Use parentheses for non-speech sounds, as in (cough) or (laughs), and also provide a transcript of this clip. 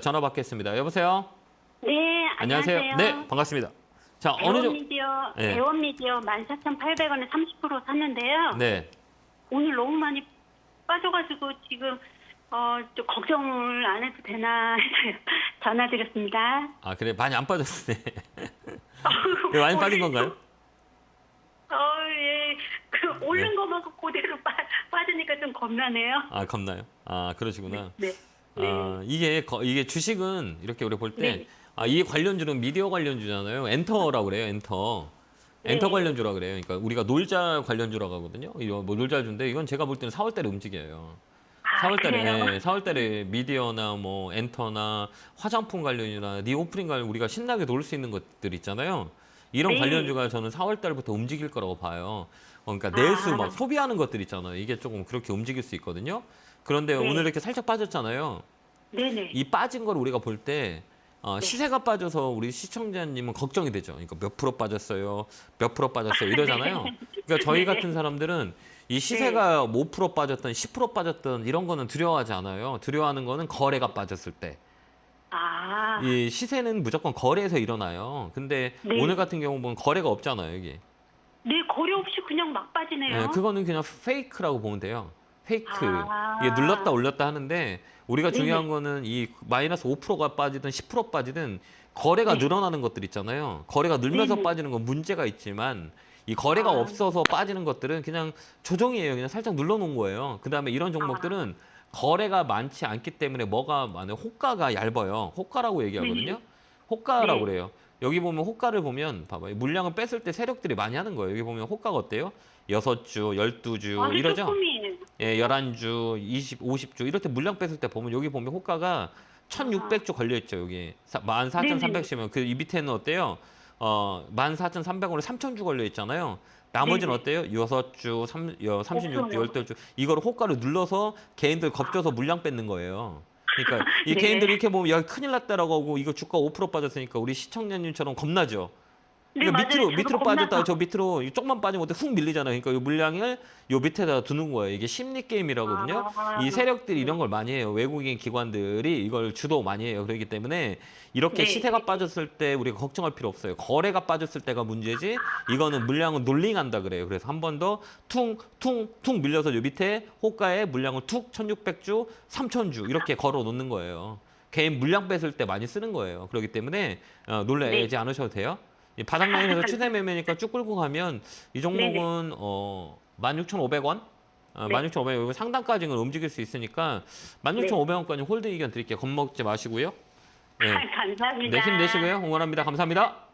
전화 받겠습니다. 여보세요? 네, 안녕하세요. 네, 반갑습니다. 자, 어느 정도 대원미디어, 네. 대원미디어 14,800원에 30% 샀는데요. 네. 오늘 너무 많이 빠져가지고 지금 어, 좀 걱정을 안 해도 되나 해서 (laughs) 전화드렸습니다. 아, 그래. 많이 안 빠졌네. 네, (laughs) 많이 빠진 건가요? 어, 예. 그 오른 것만 그대로 빠, 빠지니까 좀 겁나네요. 아, 겁나요? 아, 그러시구나. 네. 네. 아, 이게 거- 이게 주식은 이렇게 우리 볼 때 네. 아, 이 관련주는 미디어 관련주잖아요. 엔터라고 그래요. 엔터. 엔터 네. 관련주라 그래요. 그러니까 우리가 놀자 관련주라고 하거든요. 이거 뭐 놀자주인데 이건 제가 볼 때는 4월 달에 움직여요. 아, 4월 달에 그래요? 네, 4월 달에 미디어나 뭐 엔터나 화장품 관련이나 니오프린 관련 우리가 신나게 놀 수 있는 것들 있잖아요. 이런 네. 관련주가 저는 4월 달부터 움직일 거라고 봐요. 어, 그러니까 내수 아. 막 소비하는 것들 있잖아요. 이게 조금 그렇게 움직일 수 있거든요. 그런데 네. 오늘 이렇게 살짝 빠졌잖아요. 네네. 이 빠진 걸 우리가 볼 때 어, 네. 시세가 빠져서 우리 시청자님은 걱정이 되죠. 그러니까 몇 프로 빠졌어요, 몇 프로 빠졌어요 이러잖아요. 그러니까 저희 (laughs) 네. 같은 사람들은 이 시세가 5% 빠졌던 10% 빠졌던 이런 거는 두려워하지 않아요. 두려워하는 거는 거래가 빠졌을 때. 아, 이 시세는 무조건 거래에서 일어나요. 근데 네. 오늘 같은 경우 보면 거래가 없잖아요, 이게. 네, 거리 없이 그냥 막 빠지네요. 예, 그거는 그냥 페이크라고 보면 돼요. 페이크. 아. 이게 눌렀다 올렸다 하는데 우리가 네네. 중요한 거는 이 마이너스 5%가 빠지든 10% 빠지든 거래가 네. 늘어나는 것들 있잖아요. 거래가 늘면서 네네. 빠지는 건 문제가 있지만 이 거래가 아. 없어서 빠지는 것들은 그냥 조정이에요. 그냥 살짝 눌러놓은 거예요. 그 다음에 이런 종목들은 거래가 많지 않기 때문에 뭐가 많아요. 호가가 얇아요. 호가라고 얘기하거든요. 호가라고 네. 그래요. 여기 보면 호가를 보면 봐봐요. 물량을 뺐을 때 세력들이 많이 하는 거예요. 여기 보면 호가가 어때요? 여섯 주, 열두 주 아주 이러죠. 조금이에요. 예, 11주, 20, 50주 이렇게 물량 뺐을 때 보면 여기 보면 호가가 1,600주 걸려 있죠, 여기. 14,300주면 그 이 밑에는 어때요? 어, 14,300원에 3,000주 걸려 있잖아요. 나머지는 네네. 어때요? 6주, 3, 36주, 없어요. 12주. 이거를 호가를 눌러서 개인들 겁줘서 물량 뺏는 거예요. 그러니까 (laughs) 이 네. 개인들이 이렇게 보면 야 큰일 났다라고 하고 이거 주가 5% 빠졌으니까 우리 시청자님처럼 겁나죠. 네, 그러니까 맞아요. 밑으로 밑으로 겁나서. 빠졌다 저 밑으로 이 조금만 빠지면 어때 훅 밀리잖아요. 그러니까 이 물량을 요 밑에다 두는 거예요. 이게 심리 게임이라거든요. 아. 이 세력들이 이런 걸 많이 해요. 외국인 기관들이 이걸 주도 많이 해요. 그렇기 때문에 이렇게 네. 시세가 빠졌을 때 우리가 걱정할 필요 없어요. 거래가 빠졌을 때가 문제지. 이거는 물량은 놀링한다 그래요. 그래서 한 번 더 퉁 퉁 퉁 밀려서 요 밑에 호가에 물량을 툭 1600주, 3000주 이렇게 걸어 놓는 거예요. 개인 물량 뺐을 때 많이 쓰는 거예요. 그렇기 때문에 어, 놀라지 않으셔도 돼요. 이 바닥 라인에서 추세 (laughs) 매매니까 쭉 끌고 가면 이 종목은 어 16,500원? 어, 네. 16,500원 상단까지는 움직일 수 있으니까 16,500원까지 홀드 의견 드릴게요. 겁먹지 마시고요. 네, (laughs) 감사합니다. 네 힘내시고요. 응원합니다. 감사합니다.